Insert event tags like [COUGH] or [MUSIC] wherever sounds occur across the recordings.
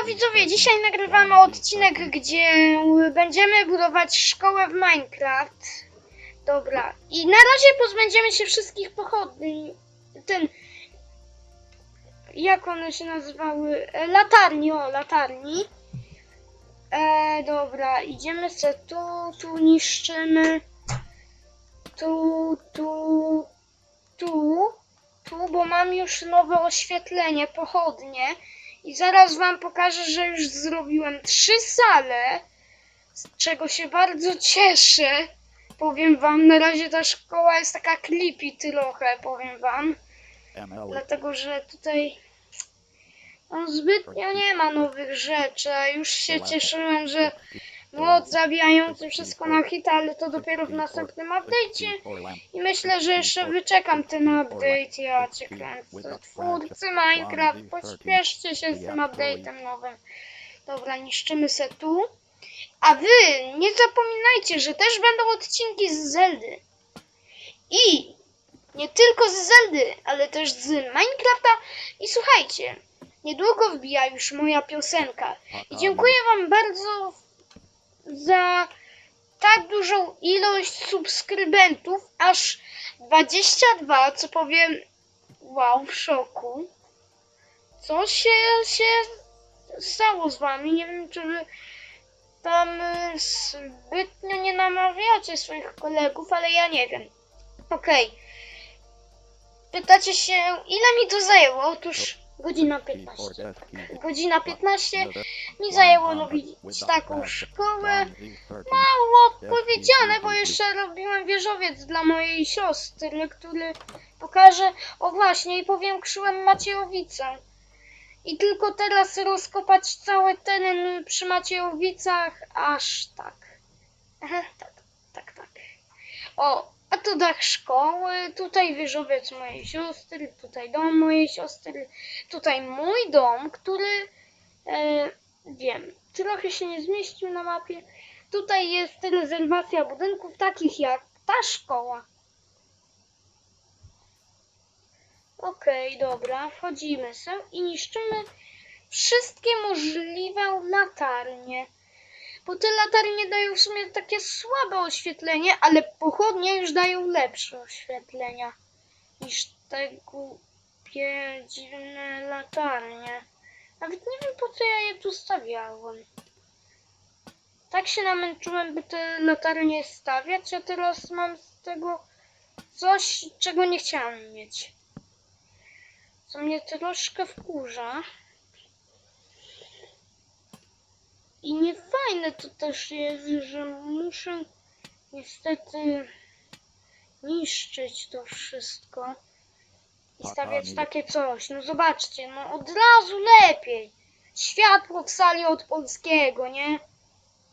Siemano widzowie, dzisiaj nagrywamy odcinek, gdzie będziemy budować szkołę w Minecraft. Dobra, i na razie pozbędziemy się wszystkich pochodni. Ten... Jak one się nazywały? E, Latarni, o, latarni. E, dobra, idziemy se tu, tu niszczymy. Tu, tu, tu, tu, bo mam już nowe oświetlenie, pochodnie. I zaraz wam pokażę, że już zrobiłem trzy sale, z czego się bardzo cieszę. Powiem wam, na razie ta szkoła jest taka creepy trochę, powiem wam. Dlatego, że tutaj no, zbytnio nie ma nowych rzeczy. a Już się cieszyłem, że mod zabijający wszystko na hita, ale to dopiero w następnym update'cie. I myślę, że jeszcze wyczekam ten update. Ja cię kręcę. Twórcy Minecraft, pośpieszcie się z tym update'em nowym. Dobra, niszczymy se tu. A wy nie zapominajcie, że też będą odcinki z Zeldy. I nie tylko z Zeldy, ale też z Minecrafta. I słuchajcie, niedługo wbija już moja piosenka. I dziękuję wam bardzo za tak dużą ilość subskrybentów, aż 22, co powiem, wow, w szoku. Co się, się stało z wami? Nie wiem, czy wy tam y, zbytnio nie namawiacie swoich kolegów, ale ja nie wiem. Okej. Pytacie się, ile mi to zajęło? Otóż godzina 15. Godzina 15 mi zajęło robić taką szkołę. Mało powiedziane, bo jeszcze robiłem wieżowiec dla mojej siostry, który pokażę. O właśnie, i powiększyłem Maciejowicę. I tylko teraz rozkopać cały teren przy Maciejowicach, aż tak. Aha, tak, tak, tak. O, a tu dach szkoły, tutaj wieżowiec mojej siostry, tutaj dom mojej siostry, tutaj mój dom, który e, wiem, trochę się nie zmieścił na mapie. Tutaj jest rezerwacja budynków takich jak ta szkoła. Okej, dobra, wchodzimy sobie i niszczymy wszystkie możliwe latarnie. Bo te latarnie dają w sumie takie słabe oświetlenie, ale pochodnie już dają lepsze oświetlenia niż te głupie, dziwne latarnie. Nawet nie wiem po co ja je tu stawiałem. Tak się namęczyłem, by te latarnie stawiać, a teraz mam z tego coś, czego nie chciałem mieć. Co mnie troszkę wkurza. I niefajne to też jest, że muszę niestety niszczyć to wszystko i stawiać takie coś. No zobaczcie, no od razu lepiej. Światło w sali od polskiego, nie?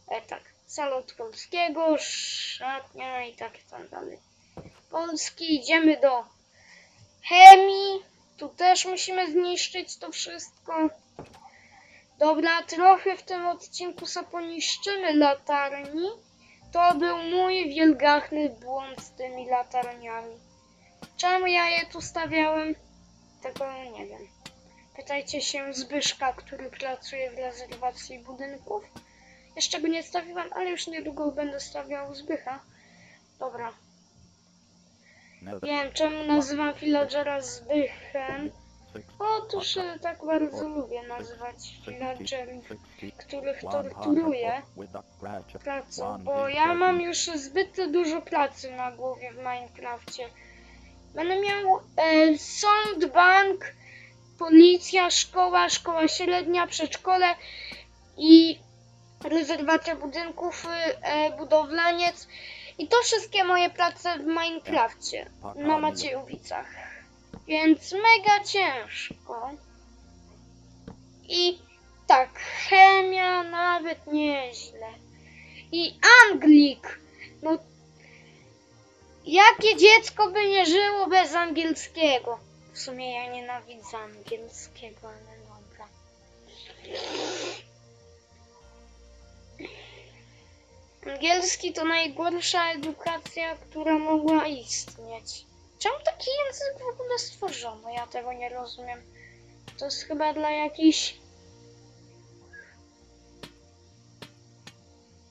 E tak, sala od polskiego, szatnia i tak tak dalej. Polski, idziemy do chemii. Tu też musimy zniszczyć to wszystko. Dobra, trochę w tym odcinku sobie poniszczymy latarni. To był mój wielgachny błąd z tymi latarniami. Czemu ja je tu stawiałem? Tego nie wiem. Pytajcie się Zbyszka, który pracuje w rezerwacji budynków. Jeszcze go nie stawiłem, ale już niedługo będę stawiał Zbycha. Dobra. Wiem, czemu nazywam villagera Zbychem. Otóż e, tak bardzo lubię nazywać villagerów, których torturuję pracą, bo ja mam już zbyt dużo pracy na głowie w Minecrafcie. Będę miał e, sąd, bank, policja, szkoła, szkoła średnia, przedszkole i rezerwacja budynków, e, budowlaniec i to wszystkie moje prace w Minecrafcie na Maciejowicach. Więc mega ciężko. I tak, chemia nawet nieźle. I Anglik. No, jakie dziecko by nie żyło bez angielskiego? W sumie ja nienawidzę angielskiego, ale dobra. Angielski to najgorsza edukacja, która mogła istnieć. Czemu taki język w ogóle stworzono? Ja tego nie rozumiem. To jest chyba dla jakichś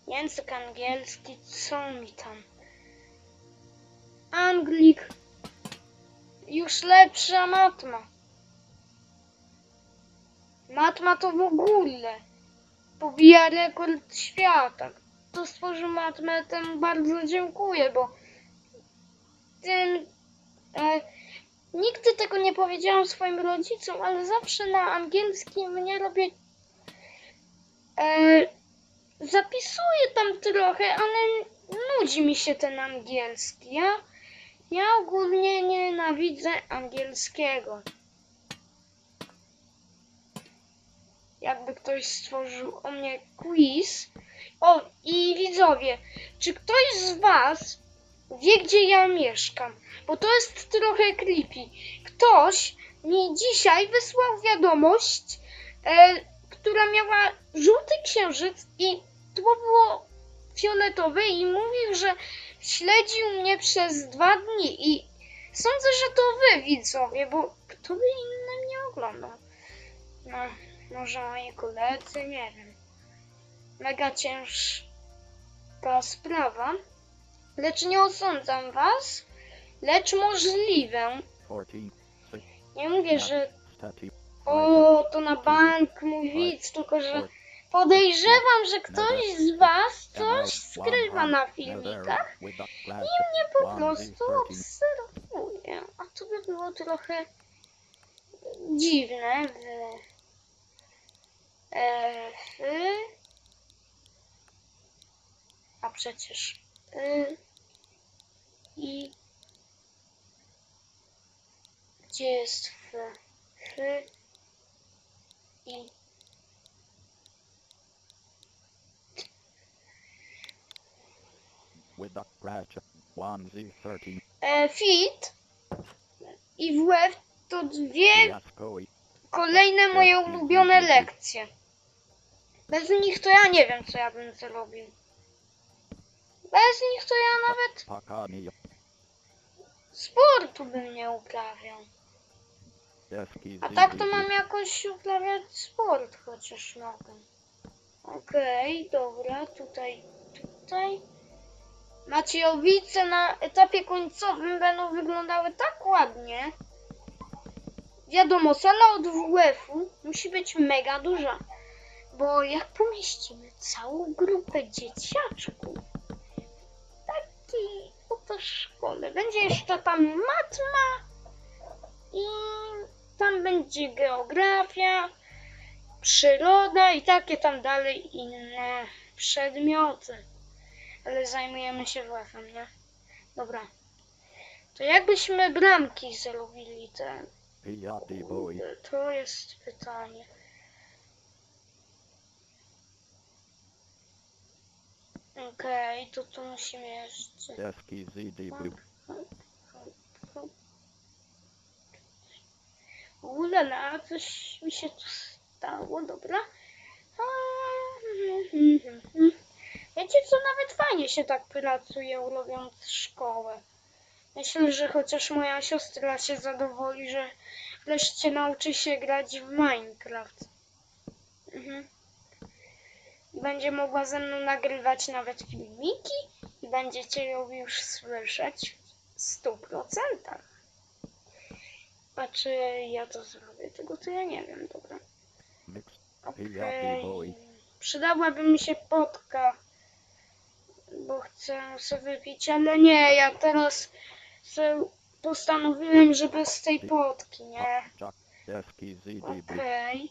Język angielski, co mi tam? Anglik. Już lepsza matma. Matma to w ogóle pobija rekord świata. Kto stworzył matmę, temu bardzo dziękuję, bo tym e, nigdy tego nie powiedziałam swoim rodzicom, ale zawsze na angielskim nie robię e, zapisuję tam trochę, ale nudzi mi się ten angielski. Ja, ja ogólnie nienawidzę angielskiego. Jakby ktoś stworzył o mnie quiz. O, i widzowie, czy ktoś z Was wie, gdzie ja mieszkam? Bo to jest trochę creepy. Ktoś mi dzisiaj wysłał wiadomość, e, która miała żółty księżyc i tło było fioletowe i mówił, że śledził mnie przez dwa dni i sądzę, że to wy widzowie, bo kto by inny mnie oglądał? No, może moi koledzy, nie wiem. Mega ciężka sprawa, lecz nie osądzam was, lecz możliwe. 14, 6, Nie mówię, że 30, o, to na bank mój widz, tylko że podejrzewam, że ktoś z was coś skrywa na filmikach i mnie po prostu obserwuje. A to by było trochę dziwne w, w a przecież y, i gdzie jest w, w i with the crash 1 Z 13 e, fit i WF to dwie kolejne moje ulubione lekcje. Bez nich to ja nie wiem, co ja bym zrobił. Bez nich to ja nawet sportu bym nie uprawiał. Deski A tak to mam jakoś uprawiać sport, chociaż mogę. Okej, dobra, tutaj, tutaj. Maciejowice na etapie końcowym będą wyglądały tak ładnie. Wiadomo, sala od WF-u musi być mega duża. Bo jak pomieścimy całą grupę dzieciaczków w takiej oto szkole, będzie jeszcze tam matma i tam będzie geografia, przyroda i takie tam dalej inne przedmioty. Ale zajmujemy się WF-em, nie? Dobra. To jakbyśmy bramki zrobili te? Piati Boy To jest pytanie. Okej, to tu musimy jeszcze. Deski ZDB Ulala, coś mi się tu stało, dobra. Wiecie co, nawet fajnie się tak pracuje, robiąc szkołę. Myślę, że chociaż moja siostra się zadowoli, że wreszcie nauczy się grać w Minecraft. Mhm. Będzie mogła ze mną nagrywać nawet filmiki i będziecie ją już słyszeć w stu procentach. A czy ja to zrobię? Tego to ja nie wiem, dobra. Okej. Boy Przydałaby mi się potka, bo chcę sobie wypić, ale nie, ja teraz postanowiłem, że bez tej potki, nie? Okej.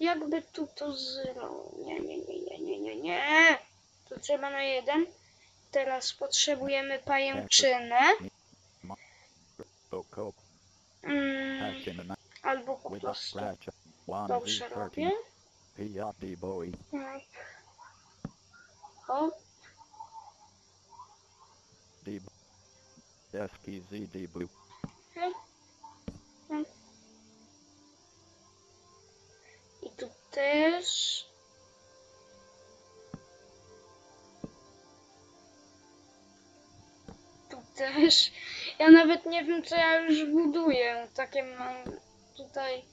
Jakby tu to zero. Nie, nie, nie, nie, nie, nie, nie. To trzeba na jeden. Teraz potrzebujemy pajęczynę. Oko Mm, Passion and albo po with the prostu. crash 1 Z Dobrze 13 robię. Piati Boy Tak. O, Dib Deski ZDB i tu też. Tu też. Ja nawet nie wiem, co ja już buduję. Takie mam tutaj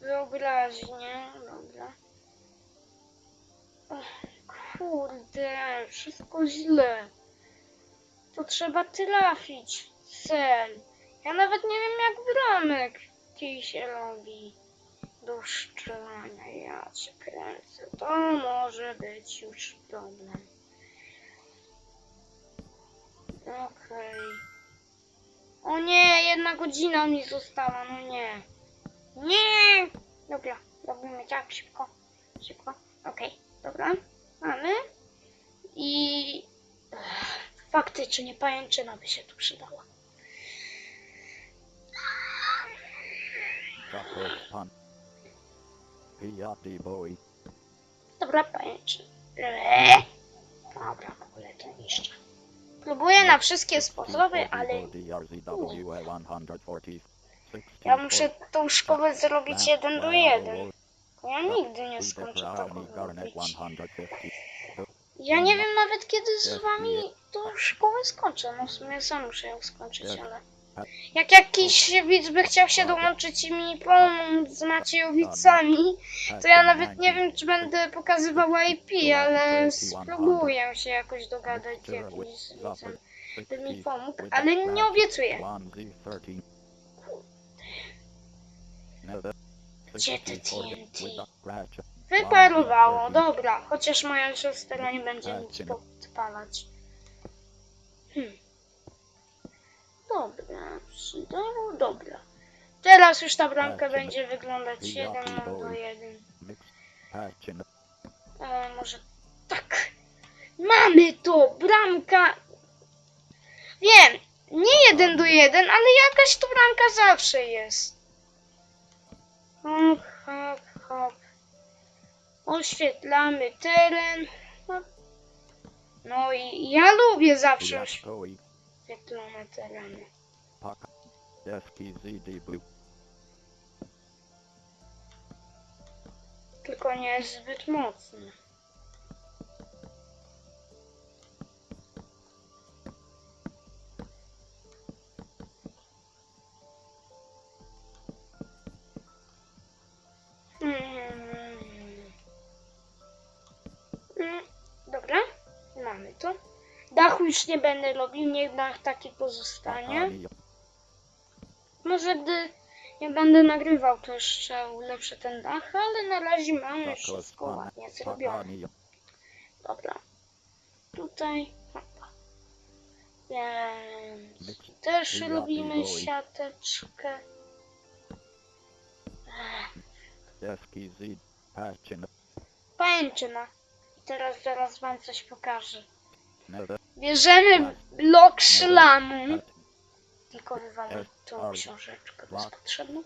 wyobraźnię. Dobra. Kurde, wszystko źle. To trzeba trafić cel. Ja nawet nie wiem jak bramek kij się robi do strzelania. Ja cię kręcę. To może być już problem. Okej. O nie, jedna godzina mi została, no nie. Nie! Dobra, robimy tak szybko. Szybko. Okej, dobra. Mamy. I Ech, faktycznie pajęczyna by się tu przydała. Dobra, pajęczyna. Eee. Dobra, w ogóle to niszczę. Próbuję na wszystkie sposoby, ale ja muszę tą szkołę zrobić jeden do jeden. Ja nigdy nie skończę tego robić. Ja nie wiem nawet kiedy z wami tą szkołę skończę. No w sumie sam muszę ją skończyć, ale... Jak jakiś widz by chciał się dołączyć i mi pomóc z Maciejowicami, to ja nawet nie wiem, czy będę pokazywał IP, ale spróbuję się jakoś dogadać z jakimś widzem, by mi pomógł, ale nie obiecuję. Gdzie te TNT? Wyparowało, dobra, chociaż moja siostra nie będzie nic podpalać. Hmm. Dobra, przydało, dobra. Teraz już ta bramka będzie wyglądać 1 do 1. E, może tak. Mamy to, bramka. Wiem, nie 1 do 1, ale jakaś tu bramka zawsze jest. Hop, hop, hop. Oświetlamy teren. No i ja lubię zawsze oświetlone tereny. Deski ZD Blue. Tylko nie jest zbyt mocny. Już nie będę robił, niech dach taki pozostanie. Może gdy nie będę nagrywał, to jeszcze ulepszę ten dach, ale na razie mamy wszystko ładnie zrobione. Dobra. Tutaj. Hopa. Więc też robimy siateczkę. Pajęczyna. I teraz zaraz wam coś pokażę. Bierzemy blok szlamu. Tylko wywalę tą książeczkę bezpotrzebną.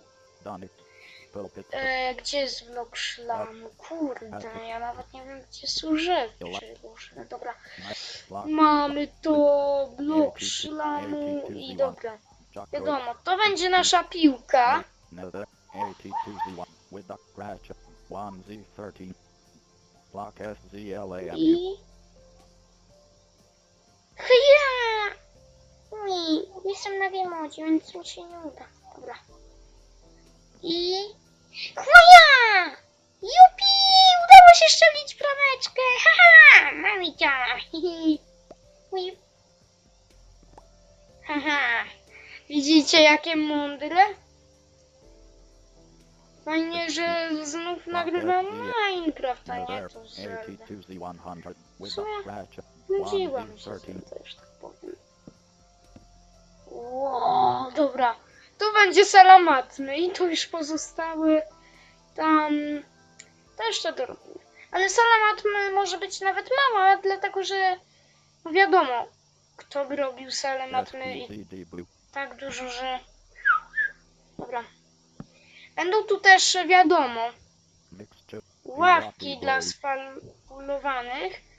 E, gdzie jest blok szlamu? Kurde, ja nawet nie wiem gdzie są rzeczy. Dobra, mamy to blok szlamu i dobra. Wiadomo, to będzie nasza piłka. Nether. Hyja! Ui, jestem na wiemodzie, więc mi się nie uda. Dobra. I... Chwoja! Jupi! Udało się szczelić brameczkę! Haha! Mamy! Hihi. [LAUGHS] Ui. Haha! Widzicie jakie mądre? Fajnie, że znów nagrywam Minecraft, a nie to Zelda. AT2Z100 with Co? the ratchet. Nudziła mi się 1Z13. Zelda, już tak powiem. Wow, dobra. Tu będzie sala matmy i tu już pozostały tam... To jeszcze dorobimy. Ale sala matmy może być nawet mała, dlatego że no wiadomo, kto by robił salę matmy i tak dużo, że... Dobra. Będą tu też, wiadomo, ławki dla sfalulowanych.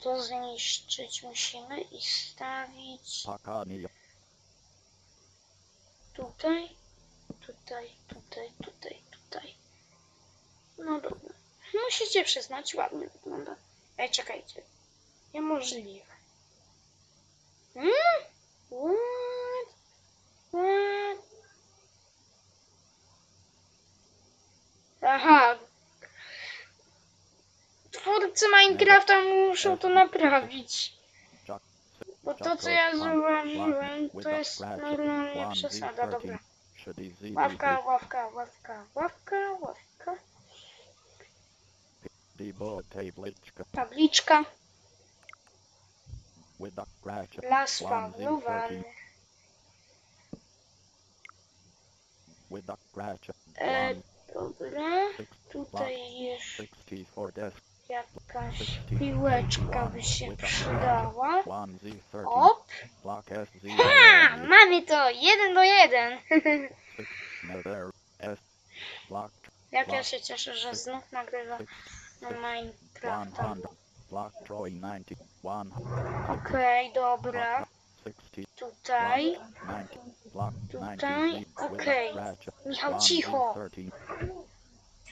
To zniszczyć musimy i stawić tutaj, tutaj, tutaj, tutaj, tutaj. No dobra. Musicie przyznać, ładnie wygląda. Ej, czekajcie. Niemożliwe. Hmm? What? What? Aha. Twórcy Minecrafta muszą to naprawić. Bo to, co ja zauważyłem, to jest normalnie przesada. Dobra. Ławka, ławka, ławka, ławka, ławka. Tabliczka. Las ratchet. E, dobra. Tutaj jest 64 desk. Jakaś piłeczka by się przydała. One Z 13. Op. Ha! Mamy to! Jeden do jeden! Jak ja się cieszę, że znów nagrywa na Minecrafta. 100. Block Troy 90. One. Okej, dobra. 60. Tutaj. 90. Block 90. Tutaj, okej. ratchet. Michał, cicho. 13.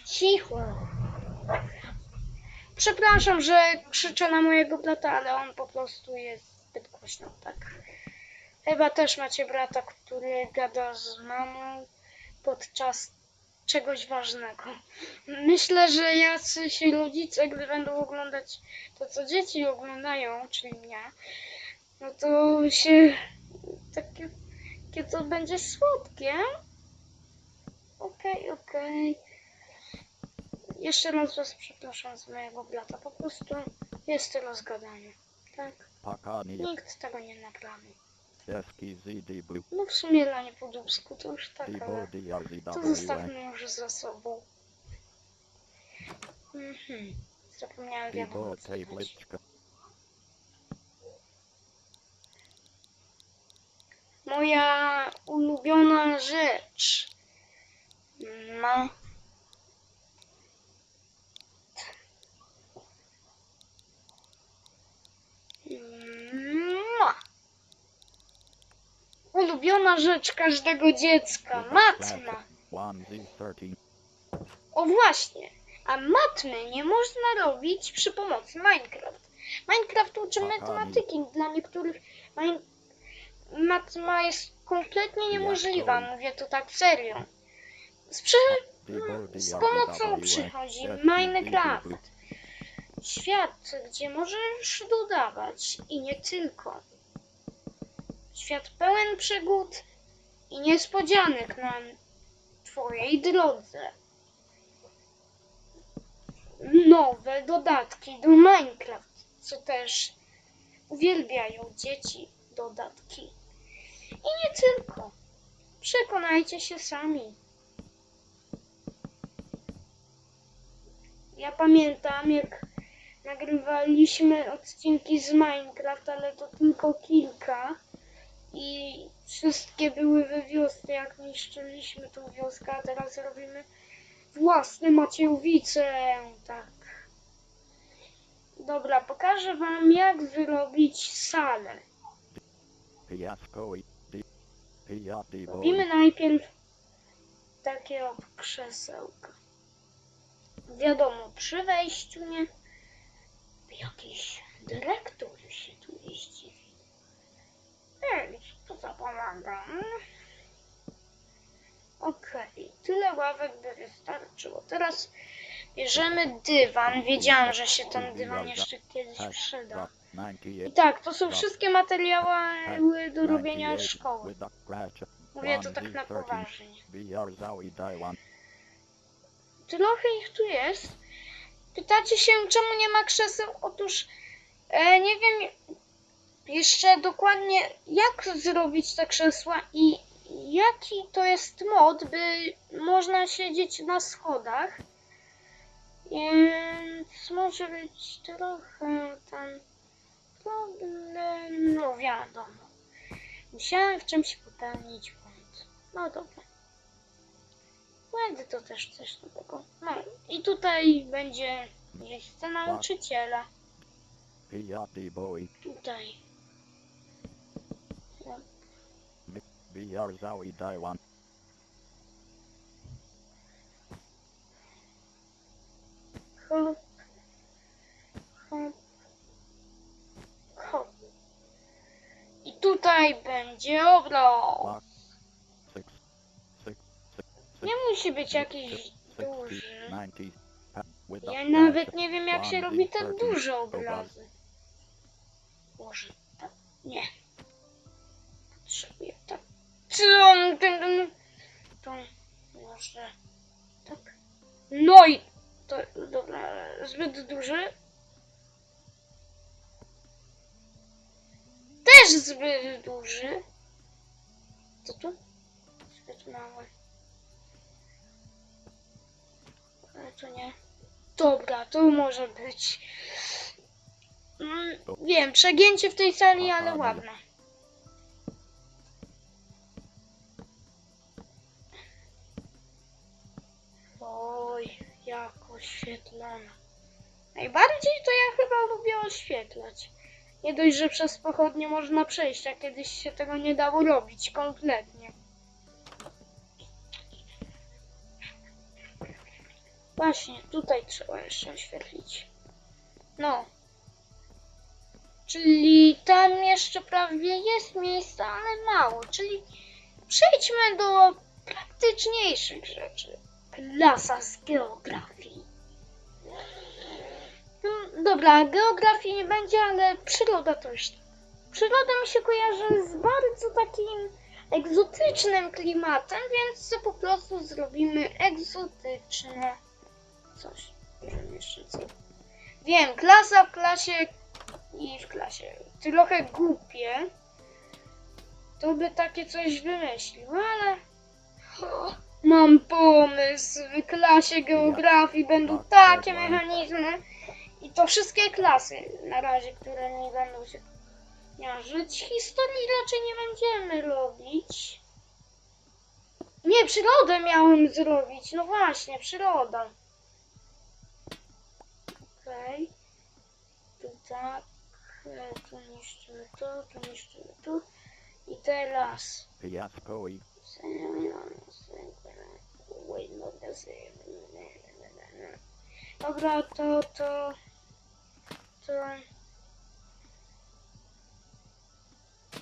Cicho. Przepraszam, że krzyczę na mojego brata, ale on po prostu jest zbyt głośno, tak. Chyba też macie brata, który gada z mamą podczas czegoś ważnego. Myślę, że jacyś rodzice, gdy będą oglądać to, co dzieci oglądają, czyli mnie, no to się takie, to będzie słodkie. Okej, okej. Jeszcze raz was przepraszam z mojego brata. Po prostu jest to rozgadanie. Tak? Pakani. Nikt tego nie naprawi. No w sumie dla nie po dubsku to już tak, ale to zostawmy już za sobą. Mhm. Zapomniałem wiadomo co tabliczka. Moja ulubiona rzecz. Ma. Ma. Ulubiona rzecz każdego dziecka. Matma. One Z 13. O właśnie. A matmy nie można robić przy pomocy Minecraft. Minecraft uczy matematyki. Dla niektórych matma jest kompletnie niemożliwa. Mówię to tak serio. Z, przy- D z pomocą przychodzi Minecraft. Świat, gdzie możesz dodawać i nie tylko. Świat pełen przygód i niespodzianek na Twojej drodze. Nowe dodatki do Minecraft, co też uwielbiają dzieci dodatki. I nie tylko. Przekonajcie się sami. Ja pamiętam, jak nagrywaliśmy odcinki z Minecraft, ale to tylko kilka. I wszystkie były we wiosce, jak niszczyliśmy tą wioskę, a teraz robimy własne Maciejowice. Tak. Dobra, pokażę wam, jak wyrobić salę. Robimy najpierw takie krzesełka. Wiadomo, przy wejściu nie. Jakiś dyrektor się tu jeździ. Ej, co za pomaga? Okej, tyle ławek by wystarczyło. Teraz bierzemy dywan. Wiedziałam, że się ten dywan jeszcze kiedyś przyda. Block I 98. tak, to są wszystkie materiały do robienia 98 szkoły. Mówię to tak na poważnie. Trochę ich tu jest. Pytacie się, czemu nie ma krzeseł? Otóż e, nie wiem jeszcze dokładnie, jak zrobić te krzesła i jaki to jest mod, by można siedzieć na schodach. Więc może być trochę tam problem. No wiadomo. Musiałem w czymś popełnić błąd. No dobra. Błędy to też coś nowego. No i tutaj będzie miejsce nauczyciela. Pia Debo. Tutaj. VR Zawi Taiwan. Hello. I tutaj będzie obrał. Nie musi być jakiś duży. Ja nawet nie wiem jak się robi tak duże obrazy. Może tak? Nie. Potrzebuję on ten, ten... To może tak. No i to dobra, zbyt duży. Też zbyt duży. Co tu? Zbyt mały. Ale to nie. Dobra, to może być. Mm, wiem, przegięcie w tej sali, ale ładne. Oświetlona. Najbardziej to ja chyba lubię oświetlać. Nie dość, że przez pochodnie można przejść, a kiedyś się tego nie dało robić kompletnie. Właśnie, tutaj trzeba jeszcze oświetlić. No. Czyli tam jeszcze prawie jest miejsca, ale mało. Czyli przejdźmy do praktyczniejszych rzeczy. Klasa z geografii. Dobra, geografii nie będzie, ale przyroda tak. Przyroda mi się kojarzy z bardzo takim egzotycznym klimatem, więc po prostu zrobimy egzotyczne coś. Wiem jeszcze co. Wiem, klasa w klasie i w klasie. Trochę głupie. To by takie coś wymyślił, ale... Mam pomysł. W klasie geografii będą takie mechanizmy. I to wszystkie klasy na razie, które nie będą się kojarzyć. Historii raczej nie będziemy robić. Nie, przyrodę miałem zrobić. No właśnie, przyroda. Okej. Tu tak. e, Tu niszczymy to, tu niszczymy tu. I teraz. Fiasco i Dobra, to, to, to,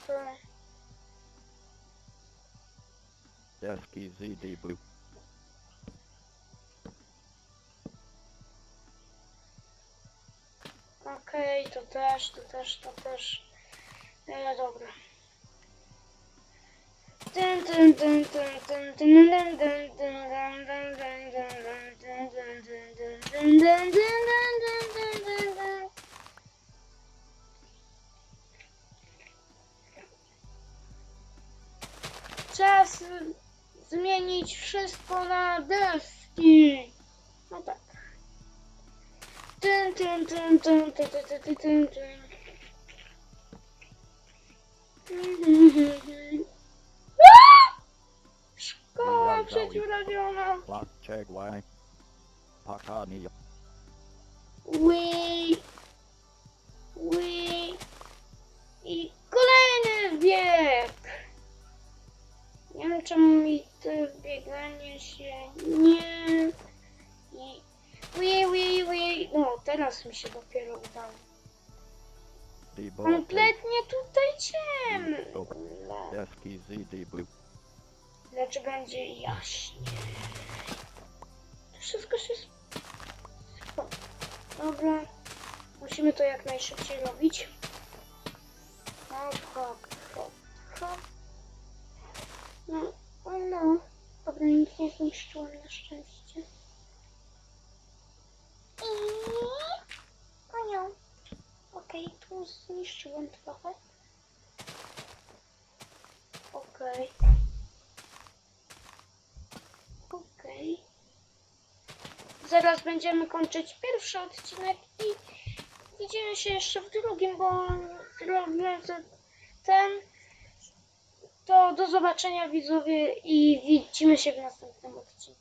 to, deski ZD blue. okej, to też, to też, to też, e, dobra. Czas zmienić wszystko na deski. No tak. Tyn, tyn, tyn, tyn, tyn, tyn, tyn, tyn, tyn. Szkoła. Pakani Ui. Ui. I kolejny bieg. Nie wiem czemu mi to bieganie się nie... Ui, ui, ui. No, teraz mi się dopiero udało. Kompletnie tutaj ciemno. deski ZD blue. Lecz będzie jaśnie. To wszystko się... Dobra. Musimy to jak najszybciej robić. Hop, hop, hop, hop. No, o no. Nic nie zniszczyłam na szczęście. I... Konią. Okej, tu zniszczyłem trochę. Okej. Okej. Zaraz będziemy kończyć pierwszy odcinek i widzimy się jeszcze w drugim, bo zrobię ten. To do zobaczenia widzowie i widzimy się w następnym odcinku.